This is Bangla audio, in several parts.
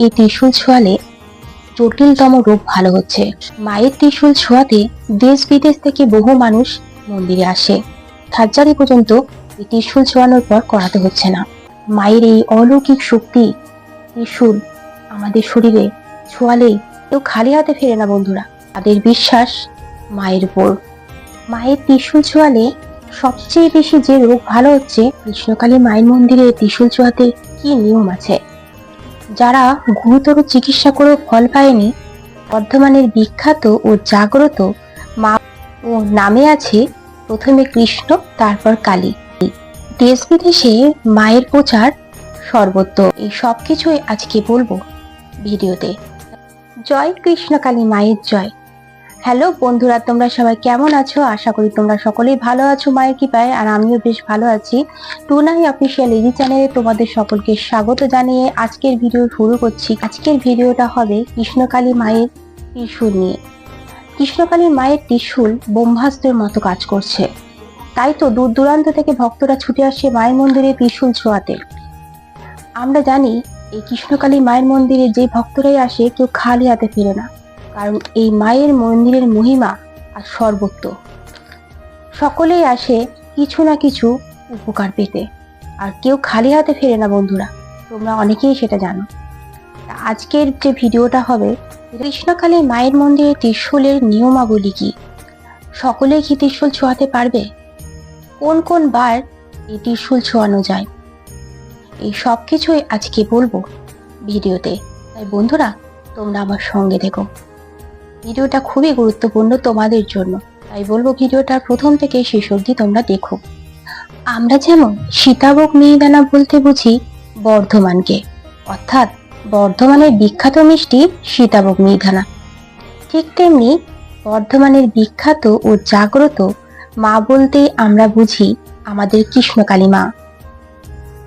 এই ত্রিশূল ছোঁয়ালে জটিলতম রোগ ভালো হচ্ছে। মায়ের ত্রিশূল ছোঁয়াতে দেশ বিদেশ থেকে বহু মানুষ মন্দিরে আসে। সার্জারি পর্যন্ত এই ত্রিশূল ছোঁয়ানোর পর করাতে হচ্ছে না। মায়ের এই অলৌকিক শক্তি ত্রিশূল আমাদের শরীরে ছোঁয়ালেই কেউ খালি হাতে ফেরে না, বন্ধুরা। তাদের বিশ্বাস মায়ের উপর। মায়ের ত্রিশূল ছোঁয়ালে সবচেয়ে বেশি যে রোগ ভালো হচ্ছে, কৃষ্ণকালী মায়ের মন্দিরে ত্রিশূল ছোঁয়াতে কি নিয়ম আছে? যারা গুরুতর চিকিৎসা করেও ফল পায়নি, বর্ধমানের বিখ্যাত ও জাগ্রত মা ও নামে আছে প্রথমে কৃষ্ণ, তারপর কালী। দেশ বিদেশে মায়ের প্রচার সর্বত্র। এই সব কিছুই আজকে বলব ভিডিওতে। জয় কৃষ্ণকালী মায়ের জয়। হ্যালো বন্ধুরা, তোমরা সবাই কেমন আছো? আশা করি তোমরা সকলেই ভালো আছো, মায়ের কৃপায়, আর আমিও বেশ ভালো আছি। টুনাই অফিসিয়াল এই চ্যানেলে তোমাদের সকলকে স্বাগত জানিয়ে আজকের ভিডিও শুরু করছি। আজকের ভিডিওটা হবে কৃষ্ণকালী মায়ের ত্রিশূল নিয়ে। কৃষ্ণকালী মায়ের ত্রিশূল ব্রহ্মাস্ত্রের মতো কাজ করছে। তাই তো দূর দূরান্ত থেকে ভক্তরা ছুটে আসে মায়ের মন্দিরে ত্রিশূল ছোঁয়াতে। আমরা জানি, এই কৃষ্ণকালী মায়ের মন্দিরে যে ভক্তরাই আসে, কেউ খালি হাতে ফিরে না। কারণ এই মায়ের মন্দিরের মহিমা আর সর্বত্র সকলেই আসে কিছু না কিছু উপকার পেতে। আর কেউ খালি হাতে ফেরে না বন্ধুরা, তোমরা অনেকেই সেটা জানো। আজকের যে ভিডিওটা হবে, কৃষ্ণকালী মায়ের মন্দিরে ত্রিশূলের নিয়মাবলী কি? সকলে কি ত্রিশূল ছোঁয়াতে পারবে? কোন কোন বার এই ত্রিশূল ছোঁয়ানো যায়? এই সব কিছুই আজকে বলব ভিডিওতে। তাই বন্ধুরা, তোমরা আমার সঙ্গে দেখো ভিডিওটা খুবই গুরুত্বপূর্ণ তোমাদের জন্য। তাই বলব ভিডিওটা প্রথম থেকে শেষ অবধি তোমরা দেখো। আমরা যেমন সীতাভোগ মিহিদানা বলতে বুঝি বর্ধমানকে। অর্থাৎ বর্ধমানের বিখ্যাত মিষ্টি সীতাভোগ মিহিদানা। ঠিক তেমনি বর্ধমানের বিখ্যাত ও জাগ্রত মা বলতে আমরা বুঝি আমাদের কৃষ্ণকালী মা।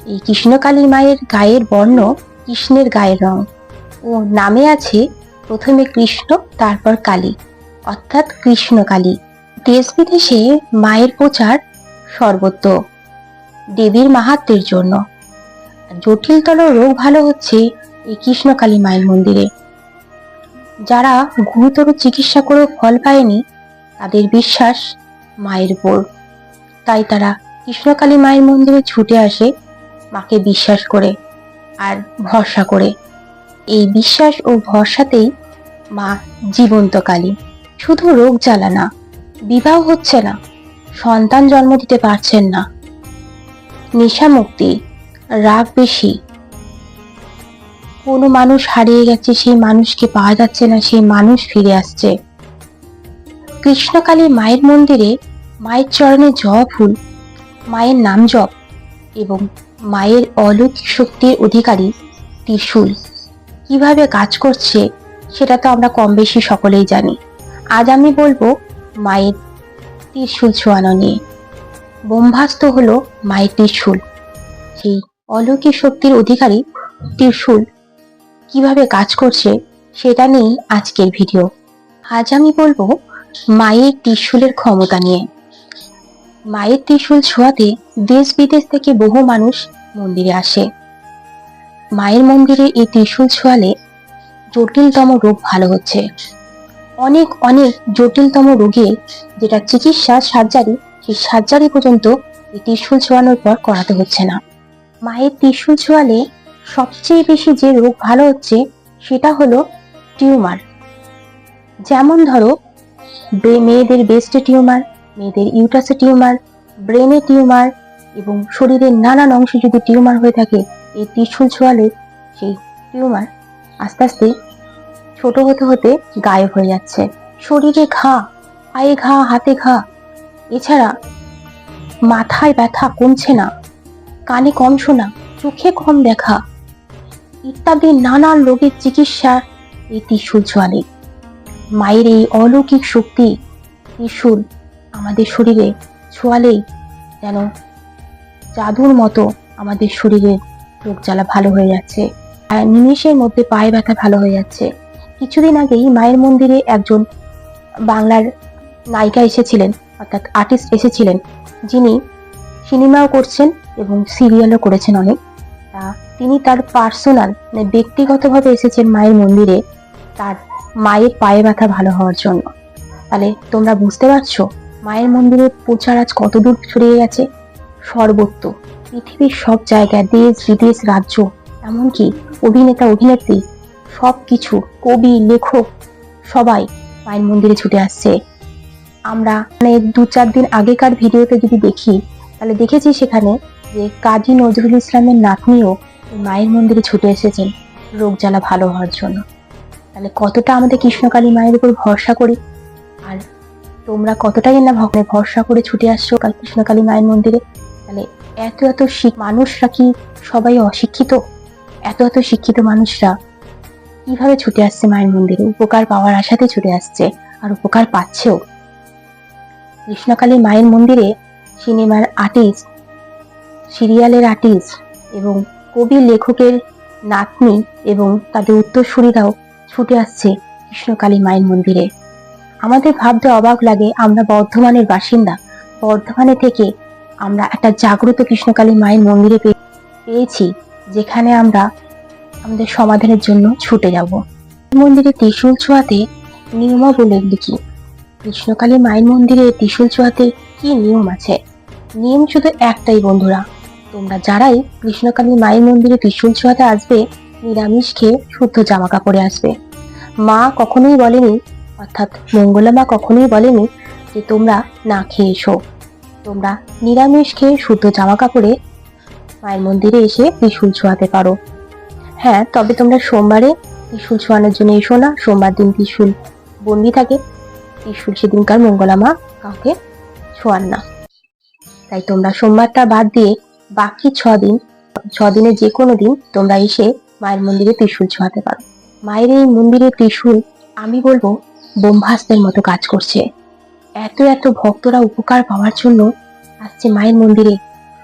এই কৃষ্ণকালী মায়ের গায়ের বর্ণ কৃষ্ণের গায়ের রং। ও নামে আছে প্রথমে কৃষ্ণ, তারপর কালী, অর্থাৎ কৃষ্ণকালী দেশ বিদেশে মায়ের প্রচার সর্বত্র, দেবীর মাহাত্মের জন্য। জটিলতর রোগ ভালো হচ্ছে এই কৃষ্ণকালী মায়ের মন্দিরে। যারা গুরুতর চিকিৎসা করেও ফল পায়নি, তাদের বিশ্বাস মায়ের উপর। তাই তারা কৃষ্ণকালী মায়ের মন্দিরে ছুটে আসে, মাকে বিশ্বাস করে আর ভরসা করে। এই বিশ্বাস ও ভরসাতেই মা জীবন্ত কালী শুধু রোগ জ্বালা না, বিবাহ হচ্ছে না, সন্তান জন্ম দিতে পারছেন না। নেশামুক্তি রাগ বেশি। কোনো মানুষ হারিয়ে গেছে, সেই মানুষকে পাওয়া যাচ্ছে না, সেই মানুষ ফিরে আসছে। কৃষ্ণকালী মায়ের মন্দিরে মায়ের চরণে জপ ফুল, মায়ের নাম জপ এবং মায়ের অলৌকিক শক্তির অধিকারী ত্রিশূল। কীভাবে কাজ করছে, সেটা তো আমরা কম বেশি সকলেই জানি। আজ আমি বলব মায়ের ত্রিশূল ছোঁয়ানো নিয়ে। ব্রহ্মাস্ত্র হলো মায়ের ত্রিশূল। সেই অলৌকিক শক্তির অধিকারী ত্রিশূল কীভাবে কাজ করছে, সেটা নিয়েই আজকের ভিডিও। আজ আমি বলব মায়ের ত্রিশূলের ক্ষমতা নিয়ে। মায়ের ত্রিশূল ছোঁয়াতে দেশ বিদেশ থেকে বহু মানুষ মন্দিরে আসে। মায়ের মন্দিরে এই ত্রিশূল ছোঁয়ালে জটিলতম রোগ ভালো হচ্ছে। অনেক অনেক জটিলতম রোগের যেটা চিকিৎসা সার্জারি, সেই সার্জারি পর্যন্ত এই ত্রিশূল ছোঁয়ানোর পর করাতে হচ্ছে না। মায়ের ত্রিশূল ছোঁয়ালে সবচেয়ে বেশি যে রোগ ভালো হচ্ছে সেটা হলো টিউমার। যেমন ধরো মেয়েদের বেস্টে টিউমার, মেয়েদের ইউটাসে টিউমার ব্রেনে টিউমার এবং শরীরের নানান অংশে যদি টিউমার হয়ে থাকে এই ত্রিশূল ছোঁয়ালে সেই টিউমার আস্তে আস্তে ছোট হতে হতে গায়েব হয়ে যাচ্ছে। শরীরে ঘা, পায়ে ঘা, হাতে ঘা। এছাড়া মাথায় ব্যথা কমছে না, কানে কম শোনা, চোখে কম দেখা। ইত্যাদি নানান রোগের চিকিৎসা এই ত্রিশূল ছোঁয়ালে। মায়ের এই অলৌকিক শক্তি ত্রিশূল আমাদের শরীরে ছোঁয়ালেই যেন জাদুর মতো আমাদের শরীরে রোগ জ্বালা ভালো হয়ে যাচ্ছে। নিমেষের মধ্যে পায়ে ব্যথা ভালো হয়ে যাচ্ছে। কিছুদিন আগেই মায়ের মন্দিরে একজন বাংলার নায়িকা এসেছিলেন, অর্থাৎ আর্টিস্ট এসেছিলেন। যিনি সিনেমাও করছেন এবং সিরিয়ালও করেছেন অনেক। তিনি তার পার্সোনাল মানে ব্যক্তিগতভাবে এসেছেন মায়ের মন্দিরে তার মায়ের পায়ে ব্যথা ভালো হওয়ার জন্য। তাহলে তোমরা বুঝতে পারছ মায়ের মন্দিরের প্রচার আজ কতদূর ছড়িয়ে গেছে? সর্বত্র পৃথিবীর সব জায়গায় দেশ, বিদেশ, রাজ্য, এমনকি অভিনেতা, অভিনেত্রী সব কিছু কবি, লেখক, সবাই মায়ের মন্দিরে ছুটে আসছে। আমরা মানে দু চার দিন আগেকার ভিডিওতে যদি দেখি, তাহলে দেখেছি সেখানে যে কাজী নজরুল ইসলামের নাতনিও মায়ের মন্দিরে ছুটে এসেছেন রোগ জ্বালা ভালো হওয়ার জন্য। তাহলে কতটা আমাদের কৃষ্ণকালী মায়ের উপর ভরসা করি? আর তোমরা কতটাই না ভগবানের ভরসা করে ছুটে আসছো কাল কৃষ্ণকালী মায়ের মন্দিরে? তাহলে এত এত মানুষরা কি সবাই অশিক্ষিত? এত এত শিক্ষিত মানুষরা কীভাবে ছুটে আসছে মায়ের মন্দিরে? উপকার পাওয়ার আশাতে ছুটে আসছে আর উপকার পাচ্ছেও। কৃষ্ণকালী মায়ের মন্দিরে সিনেমার আর্টিস্ট, সিরিয়ালের আর্টিস্ট এবং কবি লেখকের নাতনি এবং তাদের উত্তরসূরিরাও ছুটে আসছে কৃষ্ণকালী মায়ের মন্দিরে। আমাদের ভাবতে অবাক লাগে আমরা বর্ধমানের বাসিন্দা। বর্ধমানে থেকে আমরা একটা জাগ্রত কৃষ্ণকালী মায়ের মন্দিরে পেয়েছি, যেখানে আমরা আমাদের সমাধানের জন্য ছুটে যাব। মন্দিরে ত্রিশূল ছোঁয়াতে নিয়মাবলী কি কৃষ্ণকালী মায়ের মন্দিরে ত্রিশূল ছোঁয়াতে কি নিয়ম আছে? নিয়ম শুধু একটাই, বন্ধুরা। তোমরা যারাই কৃষ্ণকালী মায়ের মন্দিরে ত্রিশূল ছোঁয়াতে আসবে, নিরামিষ খেয়ে শুদ্ধ জামা কাপড়ে আসবে। মা কখনোই বলেনি, অর্থাৎ মঙ্গলা মা কখনোই বলেনি যে তোমরা না খেয়ে এসো। তোমরা নিরামিষ খেয়ে শুদ্ধ জামা কাপড়ে মায়ের মন্দিরে এসে ত্রিশুল ছোঁয়াতে পারো। হ্যাঁ তবে তোমরা সোমবারে ত্রিশূল ছোঁয়ানোর জন্য এসো না। সোমবার দিন ত্রিশূল বন্দি থাকে। ত্রিশূল সেদিনকার মঙ্গলা মা কাউকে ছোঁয়ান না। তাই তোমরা সোমবারটা বাদ দিয়ে বাকি ছ দিন, ছ দিনে যে কোনো দিন তোমরা এসে মায়ের মন্দিরে ত্রিশূল ছোঁয়াতে পারো। মায়ের এই মন্দিরে ত্রিশূল, আমি বলব বোমভাস্তের মতো কাজ করছে। এত এত ভক্তরা উপকার পাওয়ার জন্য আসছে মায়ের মন্দিরে।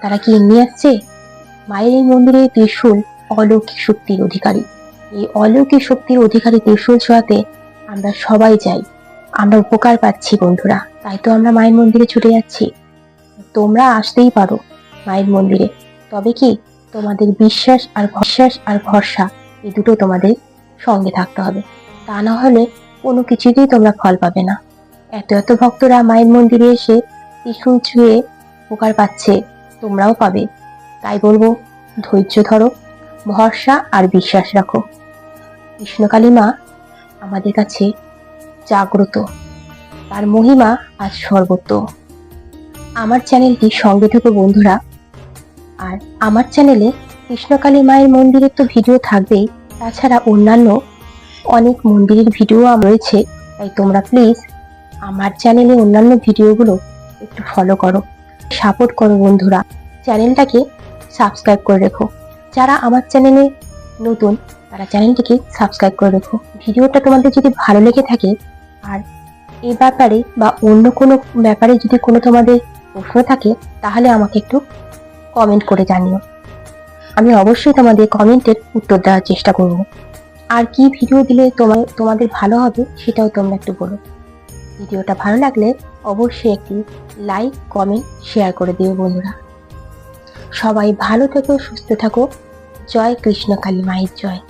তারা কি এমনি আসছে? মায়ের এই মন্দিরে ত্রিশূল অলৌকিক শক্তির অধিকারী। এই অলৌকিক শক্তির অধিকারী ত্রিশূল ছোঁয়াতে আমরা সবাই যাই। আমরা উপকার পাচ্ছি বন্ধুরা, তাই তো আমরা মায়ের মন্দিরে ছুটে যাচ্ছি। তোমরা আসতেই পারো মায়ের মন্দিরে। তবে কি তোমাদের বিশ্বাস আর বিশ্বাস আর ভরসা, এই দুটো তোমাদের সঙ্গে থাকতে হবে। তা না হলে কোনো কিছুতেই তোমরা ফল পাবে না। এত এত ভক্তরা মায়ের মন্দিরে এসে ত্রিশূল ছুঁয়ে উপকার পাচ্ছে, তোমরাও পাবে। তাই বলব, ধৈর্য ধরো, ভরসা আর বিশ্বাস রাখো। কৃষ্ণকালী মা আমাদের কাছে জাগ্রত। তার মহিমা আজ সর্বত্র আমার চ্যানেলটি সঙ্গে থেকে বন্ধুরা। আর আমার চ্যানেলে কৃষ্ণকালী মায়ের মন্দিরের তো ভিডিও থাকবেই, তাছাড়া অন্যান্য অনেক মন্দিরের ভিডিও রয়েছে, তাই তোমরা প্লিজ আমার চ্যানেলে অন্যান্য ভিডিওগুলো একটু ফলো করো। সাপোর্ট করো বন্ধুরা। চ্যানেলটাকে সাবস্ক্রাইব করে রেখো। যারা আমার চ্যানেলে নতুন, তারা চ্যানেলটিকে সাবস্ক্রাইব করে রেখো। ভিডিওটা তোমাদের যদি ভালো লেগে থাকে, আর এ ব্যাপারে বা অন্য কোনো ব্যাপারে যদি কোনো তোমাদের প্রশ্ন থাকে, তাহলে আমাকে একটু কমেন্ট করে জানিও। আমি অবশ্যই তোমাদের কমেন্টের উত্তর দেওয়ার চেষ্টা করব। আর কি ভিডিও দিলে তোমার তোমাদের ভালো হবে, সেটাও তোমরা একটু বলো। ভিডিওটা ভালো লাগলে অবশ্যই একটি লাইক, কমেন্ট, শেয়ার করে দিও বন্ধুরা। সবাই ভালো থেকো, সুস্থ থাকো। জয় কৃষ্ণ কালী মায়ের জয়।